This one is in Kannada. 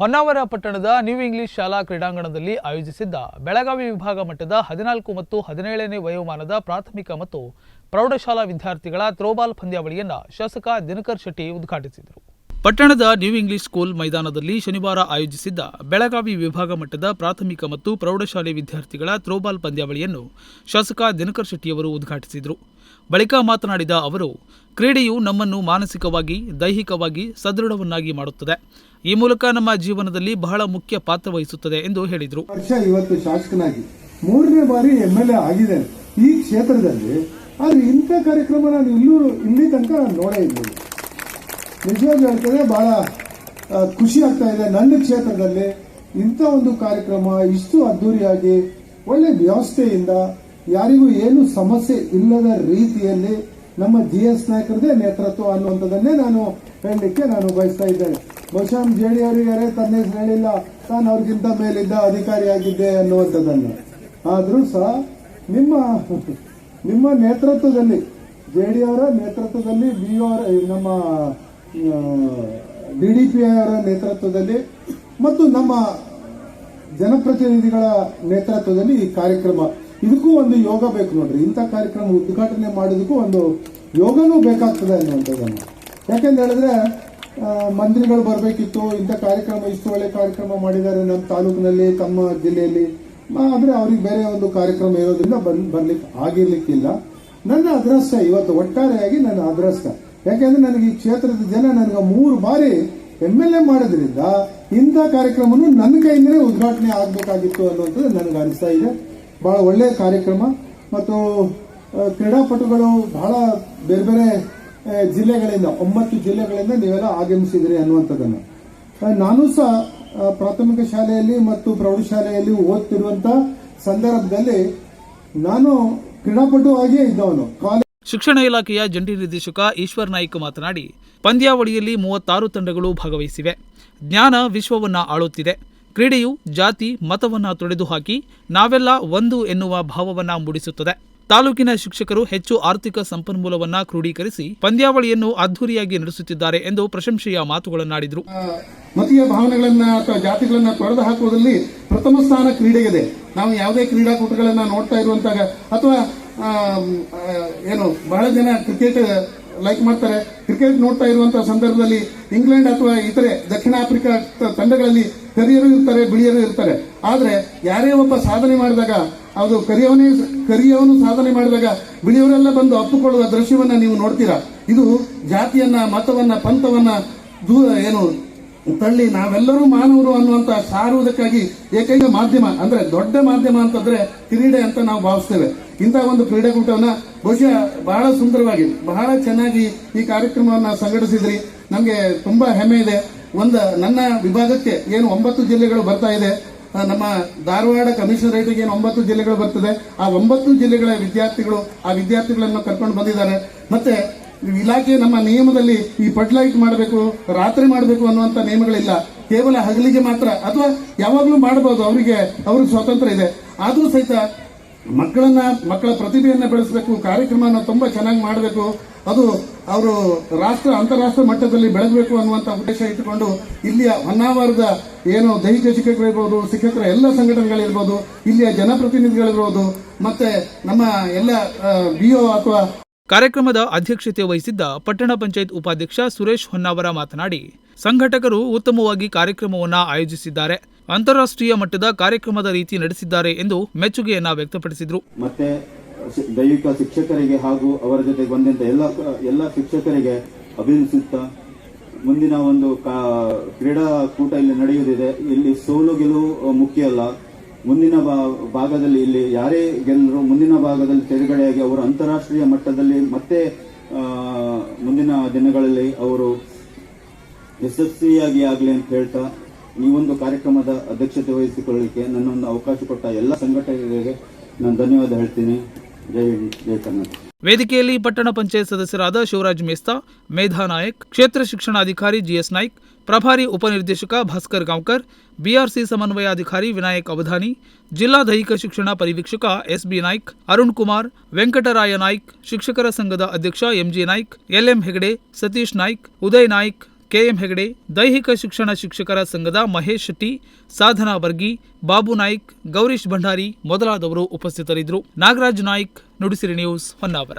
ಹೊನ್ನಾವರ ಪಟ್ಟಣದ ನ್ಯೂ ಇಂಗ್ಲಿಷ್ ಶಾಲಾ ಕ್ರೀಡಾಂಗಣದಲ್ಲಿ ಆಯೋಜಿಸಿದ್ದ ಬೆಳಗಾವಿ ವಿಭಾಗ ಮಟ್ಟದ ಹದಿನಾಲ್ಕು ಮತ್ತು ಹದಿನೇಳನೇ ವಯೋಮಾನದ ಪ್ರಾಥಮಿಕ ಮತ್ತು ಪ್ರೌಢಶಾಲಾ ವಿದ್ಯಾರ್ಥಿಗಳ ಥ್ರೋಬಾಲ್ ಪಂದ್ಯಾವಳಿಯನ್ನು ಶಾಸಕ ದಿನಕರ್ ಶೆಟ್ಟಿ ಉದ್ಘಾಟಿಸಿದರು. ಪಟ್ಟಣದ ನ್ಯೂ ಇಂಗ್ಲಿಷ್ ಸ್ಕೂಲ್ ಮೈದಾನದಲ್ಲಿ ಶನಿವಾರ ಆಯೋಜಿಸಿದ್ದ ಬೆಳಗಾವಿ ವಿಭಾಗ ಮಟ್ಟದ ಪ್ರಾಥಮಿಕ ಮತ್ತು ಪ್ರೌಢಶಾಲೆ ವಿದ್ಯಾರ್ಥಿಗಳ ಥ್ರೋಬಾಲ್ ಪಂದ್ಯಾವಳಿಯನ್ನು ಶಾಸಕ ದಿನಕರ್ ಶೆಟ್ಟಿಯವರು ಉದ್ಘಾಟಿಸಿದರು. ಬಳಿಕ ಮಾತನಾಡಿದ ಅವರು, ಕ್ರೀಡೆಯು ನಮ್ಮನ್ನು ಮಾನಸಿಕವಾಗಿ, ದೈಹಿಕವಾಗಿ ಸದೃಢವನ್ನಾಗಿ ಮಾಡುತ್ತದೆ. ಈ ಮೂಲಕ ನಮ್ಮ ಜೀವನದಲ್ಲಿ ಬಹಳ ಮುಖ್ಯ ಪಾತ್ರ ವಹಿಸುತ್ತದೆ ಎಂದು ಹೇಳಿದರು. ವರ್ಷ ಇವತ್ತು ಶಾಸಕನಾಗಿ ಮೂರನೇ ಬಾರಿ ಎಂ ಎಲ್ ಎ ಆಗಿದ್ದೇನೆ ಈ ಕ್ಷೇತ್ರದಲ್ಲಿ ಆದ್ರೆ ಇಂಥ ಕಾರ್ಯಕ್ರಮ ನಾನು ಇಲ್ಲೂ, ಇಲ್ಲಿ ತನಕ ನೋಡೇ ಇದ್ದೀನಿ. ನಿಜವಾಗಿ ಹೇಳ್ತೇನೆ, ಬಹಳ ಖುಷಿ ಆಗ್ತಾ ಇದೆ ನನ್ನ ಕ್ಷೇತ್ರದಲ್ಲಿ ಇಂಥ ಒಂದು ಕಾರ್ಯಕ್ರಮ ಇಷ್ಟು ಅದ್ಧೂರಿಯಾಗಿ ಒಳ್ಳೆ ವ್ಯವಸ್ಥೆಯಿಂದ ಯಾರಿಗೂ ಏನು ಸಮಸ್ಯೆ ಇಲ್ಲದ ರೀತಿಯಲ್ಲಿ ನಮ್ಮ ಜಿ ಎಸ್ ನಾಯಕರದೇ ನೇತೃತ್ವ ಅನ್ನುವಂಥದ್ದನ್ನೇ ನಾನು ಹೇಳಲಿಕ್ಕೆ ನಾನು ಬಯಸ್ತಾ ಇದ್ದೇನೆ. ಬಹುಶಃ ಜೆ ಡಿ ಅವರಿಗಾರೆ ತನ್ನ ಹೆಸರು ಹೇಳಿಲ್ಲ, ತಾನು ಅವ್ರಿಗಿಂತ ಮೇಲಿದ್ದ ಅಧಿಕಾರಿಯಾಗಿದ್ದೆ ಅನ್ನುವಂಥದ್ದನ್ನು. ಆದರೂ ಸಹ ನಿಮ್ಮ ನಿಮ್ಮ ನೇತೃತ್ವದಲ್ಲಿ, ಜೆ ಡಿ ಅವರ ನೇತೃತ್ವದಲ್ಲಿ, ಬಿ ಆರ್ ನಮ್ಮ ಡಿ ಡಿ ಪಿ ಅವರ ನೇತೃತ್ವದಲ್ಲಿ ಮತ್ತು ನಮ್ಮ ಜನಪ್ರತಿನಿಧಿಗಳ ನೇತೃತ್ವದಲ್ಲಿ ಈ ಕಾರ್ಯಕ್ರಮ ಇದಕ್ಕೂ ಒಂದು ಯೋಗ ಬೇಕು ನೋಡ್ರಿ. ಇಂಥ ಕಾರ್ಯಕ್ರಮ ಉದ್ಘಾಟನೆ ಮಾಡೋದಕ್ಕೂ ಒಂದು ಯೋಗನೂ ಬೇಕಾಗ್ತದೆ ಅನ್ನುವಂಥದ್ದನ್ನು. ಯಾಕೆಂತ ಹೇಳಿದ್ರೆ ಮಂತ್ರಿಗಳು ಬರಬೇಕಿತ್ತು, ಇಂಥ ಕಾರ್ಯಕ್ರಮ, ಇಷ್ಟು ಒಳ್ಳೆ ಕಾರ್ಯಕ್ರಮ ಮಾಡಿದ್ದಾರೆ ನಮ್ಮ ತಾಲೂಕಿನಲ್ಲಿ, ತಮ್ಮ ಜಿಲ್ಲೆಯಲ್ಲಿ. ಆದರೆ ಆದ್ರೆ ಅವ್ರಿಗೆ ಬೇರೆ ಒಂದು ಕಾರ್ಯಕ್ರಮ ಇರೋದ್ರಿಂದ ಬಂದು ಬರ್ಲಿಕ್ಕೆ ಆಗಿರ್ಲಿಕ್ಕಿಲ್ಲ. ನನ್ನ ಅದೃಷ್ಟ ಇವತ್ತು ಒಟ್ಟಾರೆಯಾಗಿ ನನ್ನ ಅದೃಷ್ಟ ಯಾಕೆಂದ್ರೆ ನನಗೆ ಈ ಕ್ಷೇತ್ರದ ಜನ ನನಗೆ ಮೂರು ಬಾರಿ ಎಂ ಎಲ್ ಎ ಮಾಡೋದ್ರಿಂದ ಇಂಥ ಕಾರ್ಯಕ್ರಮನು ನನ್ನ ಕೈಯಿಂದಲೇ ಉದ್ಘಾಟನೆ ಆಗಬೇಕಾಗಿತ್ತು ಅನ್ನುವಂಥದ್ದು ನನಗೆ ಅನಿಸ್ತಾ ಇದೆ. ಬಹಳ ಒಳ್ಳೆಯ ಕಾರ್ಯಕ್ರಮ. ಮತ್ತು ಕ್ರೀಡಾಪಟುಗಳು ಬಹಳ ಬೇರೆ ಬೇರೆ ಜಿಲ್ಲೆಗಳಿಂದ, ಒಂಬತ್ತು ಜಿಲ್ಲೆಗಳಿಂದ ನೀವೆಲ್ಲ ಆಗಮಿಸಿದ್ರಿ ಅನ್ನುವಂಥದ್ದನ್ನು. ನಾನು ಸಹ ಪ್ರಾಥಮಿಕ ಶಾಲೆಯಲ್ಲಿ ಮತ್ತು ಪ್ರೌಢಶಾಲೆಯಲ್ಲಿ ಓದ್ತಿರುವಂತ ಸಂದರ್ಭದಲ್ಲಿ ನಾನು ಕ್ರೀಡಾಪಟು ಆಗಿಯೇ ಇದ್ದವನು. ಶಿಕ್ಷಣ ಇಲಾಖೆಯ ಜಂಟಿ ನಿರ್ದೇಶಕ ಈಶ್ವರ್ ನಾಯ್ಕ ಮಾತನಾಡಿ, ಪಂದ್ಯಾವಳಿಯಲ್ಲಿ ಮೂವತ್ತಾರು ತಂಡಗಳು ಭಾಗವಹಿಸಿವೆ. ಜ್ಞಾನ ವಿಶ್ವವನ್ನ ಆಳುತ್ತಿದೆ. ಕ್ರೀಡೆಯು ಜಾತಿ ಮತವನ್ನ ತೊಡೆದುಹಾಕಿ ನಾವೆಲ್ಲ ಒಂದು ಎನ್ನುವ ಭಾವವನ್ನ ಮೂಡಿಸುತ್ತದೆ. ತಾಲೂಕಿನ ಶಿಕ್ಷಕರು ಹೆಚ್ಚು ಆರ್ಥಿಕ ಸಂಪನ್ಮೂಲವನ್ನ ಕ್ರೋಢೀಕರಿಸಿ ಪಂದ್ಯಾವಳಿಯನ್ನು ಅದ್ದೂರಿಯಾಗಿ ನಡೆಸುತ್ತಿದ್ದಾರೆ ಎಂದು ಪ್ರಶಂಸೆಯ ಮಾತುಗಳನ್ನಾಡಿದರು. ಮತೀಯ ಭಾವನೆಗಳನ್ನ ಅಥವಾ ಜಾತಿಗಳನ್ನ ತೊಡೆದು ಹಾಕುವುದರಲ್ಲಿ ಪ್ರಥಮ ಸ್ಥಾನ ಕ್ರೀಡೆಗಿದೆ. ನಾವು ಯಾವುದೇ ಕ್ರೀಡಾಕೂಟಗಳನ್ನ ನೋಡ್ತಾ ಇರುವಂತಾಗ ಅಥವಾ ಏನು, ಬಹಳ ಜನ ಕ್ರಿಕೆಟ್ ಲೈಕ್ ಮಾಡ್ತಾರೆ. ಕ್ರಿಕೆಟ್ ನೋಡ್ತಾ ಇರುವಂತಹ ಸಂದರ್ಭದಲ್ಲಿ ಇಂಗ್ಲೆಂಡ್ ಅಥವಾ ಇತರೆ ದಕ್ಷಿಣ ಆಫ್ರಿಕಾ ತಂಡಗಳಲ್ಲಿ ಕರಿಯರು ಇರ್ತಾರೆ, ಬಿಳಿಯರು ಇರ್ತಾರೆ. ಆದ್ರೆ ಯಾರೇ ಒಬ್ಬ ಸಾಧನೆ ಮಾಡಿದಾಗ ಅದು ಕರಿಯವನೇ, ಕರಿಯವನು ಸಾಧನೆ ಮಾಡಿದಾಗ ಬಿಳಿಯವರೆಲ್ಲ ಬಂದು ಅಪ್ಪುಕೊಳ್ಳುವ ದೃಶ್ಯವನ್ನ ನೀವು ನೋಡ್ತೀರಾ? ಇದು ಜಾತಿಯನ್ನ, ಮತವನ್ನ, ಪಂಥವನ್ನ ದೂರ ಏನು ತಳ್ಳಿ ನಾವೆಲ್ಲರೂ ಮಾನವರು ಅನ್ನುವಂತ ಸಾರುವುದಕ್ಕಾಗಿ ಏಕೈಕ ಮಾಧ್ಯಮ, ಅಂದ್ರೆ ದೊಡ್ಡ ಮಾಧ್ಯಮ ಅಂತಂದ್ರೆ ಕ್ರೀಡೆ ಅಂತ ನಾವು ಭಾವಿಸ್ತೇವೆ. ಇಂತಹ ಒಂದು ಕ್ರೀಡಾಕೂಟವನ್ನ ಬಹುಶಃ ಬಹಳ ಸುಂದರವಾಗಿ, ಬಹಳ ಚೆನ್ನಾಗಿ ಈ ಕಾರ್ಯಕ್ರಮವನ್ನ ಸಂಘಟಿಸಿದ್ರಿ. ನಮಗೆ ತುಂಬಾ ಹೆಮ್ಮೆ ಇದೆ. ಒಂದು, ನನ್ನ ವಿಭಾಗಕ್ಕೆ ಏನು ಒಂಬತ್ತು ಜಿಲ್ಲೆಗಳು ಬರ್ತಾ ಇದೆ. ನಮ್ಮ ಧಾರವಾಡ ಕಮಿಷನರೇಟ್ಗೆ ಏನು ಒಂಬತ್ತು ಜಿಲ್ಲೆಗಳು ಬರ್ತದೆ. ಆ ಒಂಬತ್ತು ಜಿಲ್ಲೆಗಳ ವಿದ್ಯಾರ್ಥಿಗಳು, ಆ ವಿದ್ಯಾರ್ಥಿಗಳನ್ನು ಕರ್ಕೊಂಡು ಬಂದಿದ್ದಾರೆ. ಮತ್ತೆ ಇಲಾಖೆ ನಮ್ಮ ನಿಯಮದಲ್ಲಿ ಈ ಪಟ್ಲೈಟ್ ಮಾಡಬೇಕು, ರಾತ್ರಿ ಮಾಡಬೇಕು ಅನ್ನುವಂತ ನಿಯಮಗಳಿಲ್ಲ. ಕೇವಲ ಹಗಲಿಗೆ ಮಾತ್ರ ಅಥವಾ ಯಾವಾಗಲೂ ಮಾಡಬಹುದು, ಅವರಿಗೆ ಅವ್ರಿಗೆ ಸ್ವಾತಂತ್ರ್ಯ ಇದೆ. ಆದರೂ ಸಹಿತ ಮಕ್ಕಳನ್ನ, ಮಕ್ಕಳ ಪ್ರತಿಭೆಯನ್ನು ಬೆಳೆಸಬೇಕು, ಕಾರ್ಯಕ್ರಮನ ತುಂಬಾ ಚೆನ್ನಾಗಿ ಮಾಡಬೇಕು. ಅದು ಅವರು ರಾಷ್ಟ್ರ ಅಂತಾರಾಷ್ಟ್ರ ಮಟ್ಟದಲ್ಲಿ ಬೆಳಗಬೇಕು ಅನ್ನುವಂತ ಉದ್ದೇಶ ಇಟ್ಟುಕೊಂಡು ಇಲ್ಲಿಯ ಹೊನ್ನಾವರದ ಏನು ದೈಹಿಕ ಶಿಕ್ಷಕರಿರ್ಬೋದು, ಶಿಕ್ಷಕರ ಎಲ್ಲ ಸಂಘಟನೆಗಳಿರ್ಬೋದು, ಇಲ್ಲಿಯ ಜನಪ್ರತಿನಿಧಿಗಳಿರ್ಬೋದು, ಮತ್ತೆ ನಮ್ಮ ಎಲ್ಲ ಬಿಒ ಅಥವಾ ಕಾರ್ಯಕ್ರಮದ ಅಧ್ಯಕ್ಷತೆ ವಹಿಸಿದ್ದ ಪಟ್ಟಣ ಪಂಚಾಯತ್ ಉಪಾಧ್ಯಕ್ಷ ಸುರೇಶ್ ಹೊನ್ನಾವರ ಮಾತನಾಡಿ, ಸಂಘಟಕರು ಉತ್ತಮವಾಗಿ ಕಾರ್ಯಕ್ರಮವನ್ನು ಆಯೋಜಿಸಿದ್ದಾರೆ, ಅಂತಾರಾಷ್ಟ್ರೀಯ ಮಟ್ಟದ ಕಾರ್ಯಕ್ರಮದ ರೀತಿ ನಡೆಸಿದ್ದಾರೆ ಎಂದು ಮೆಚ್ಚುಗೆಯನ್ನ ವ್ಯಕ್ತಪಡಿಸಿದರು. ಮತ್ತೆ ದೈಹಿಕ ಶಿಕ್ಷಕರಿಗೆ ಹಾಗೂ ಅವರ ಜೊತೆ ಬಂದಂತ ಎಲ್ಲ ಎಲ್ಲ ಶಿಕ್ಷಕರಿಗೆ ಅಭಿನಂದಿಸುತ್ತಾ, ಮುಂದಿನ ಒಂದು ಕ್ರೀಡಾಕೂಟ ಇಲ್ಲಿ ನಡೆಯುವುದಿದೆ. ಇಲ್ಲಿ ಸೋಲು ಗೆಲುವು ಮುಖ್ಯ ಅಲ್ಲ. ಮುಂದಿನ ಭಾಗದಲ್ಲಿ ಇಲ್ಲಿ ಯಾರೇ ಗೆಲ್ಲರು ಮುಂದಿನ ಭಾಗದಲ್ಲಿ ತೆರೆಗಡೆಯಾಗಿ ಅವರು ಅಂತಾರಾಷ್ಟ್ರೀಯ ಮಟ್ಟದಲ್ಲಿ ಮತ್ತೆ ಮುಂದಿನ ದಿನಗಳಲ್ಲಿ ಅವರು ಯಶಸ್ವಿಯಾಗಿ ಆಗಲಿ ಅಂತ ಹೇಳ್ತಾ, ಈ ಒಂದು ಕಾರ್ಯಕ್ರಮದ ಅಧ್ಯಕ್ಷತೆ ವಹಿಸಿಕೊಳ್ಳಲಿಕ್ಕೆ ನನ್ನೊಂದು ಅವಕಾಶ ಕೊಟ್ಟ ಎಲ್ಲ ಸಂಘಟನೆಗಳಿಗೆ ನಾನು ಧನ್ಯವಾದ ಹೇಳ್ತೀನಿ. ಜೈ ಹಿಂದ್ ಕರ್ನಾಟಕ. ವೇದಿಕೆಯಲ್ಲಿ ಪಟ್ಟಣ ಪಂಚಾಯತ್ ಸದಸ್ಯರಾದ ಶಿವರಾಜ್ ಮೇಸ್ತಾ, ಮೇಧಾ ನಾಯಕ್, ಕ್ಷೇತ್ರ ಶಿಕ್ಷಣಾಧಿಕಾರಿ ಜಿಎಸ್ ನಾಯ್ಕ್ ಪ್ರಭಾರಿ ಉಪನಿರ್ದೇಶಕ ಭಾಸ್ಕರ್ ಗಾಂವ್ಕರ್, ಬಿಆರ್ಸಿ ಸಮನ್ವಯಾಧಿಕಾರಿ ವಿನಾಯಕ್ ಅವಧಾನಿ, ಜಿಲ್ಲಾ ದೈಹಿಕ ಶಿಕ್ಷಣ ಪರಿವೀಕ್ಷಕ ಎಸ್ಬಿ ನಾಯ್ಕ್, ಅರುಣ್ ಕುಮಾರ್, ವೆಂಕಟರಾಯ ನಾಯ್ಕ್, ಶಿಕ್ಷಕರ ಸಂಘದ ಅಧ್ಯಕ್ಷ MG Naik, LM Hegde, Satish Naik, Uday Naik, KM Hegde, ದೈಹಿಕ ಶಿಕ್ಷಣ ಶಿಕ್ಷಕರ ಸಂಘದ ಮಹೇಶ್ ಶೆಟ್ಟಿ, ಸಾಧನಾ ಬರ್ಗಿ, ಬಾಬು ನಾಯ್ಕ್, ಗೌರೀಶ್ ಭಂಡಾರಿ ಮೊದಲಾದವರು ಉಪಸ್ಥಿತರಿದ್ದರು. ನಾಗರಾಜ್ ನಾಯ್ಕ್, ನುಡಿಸಿರಿ ನ್ಯೂಸ್ ಹೊನ್ನಾವರ.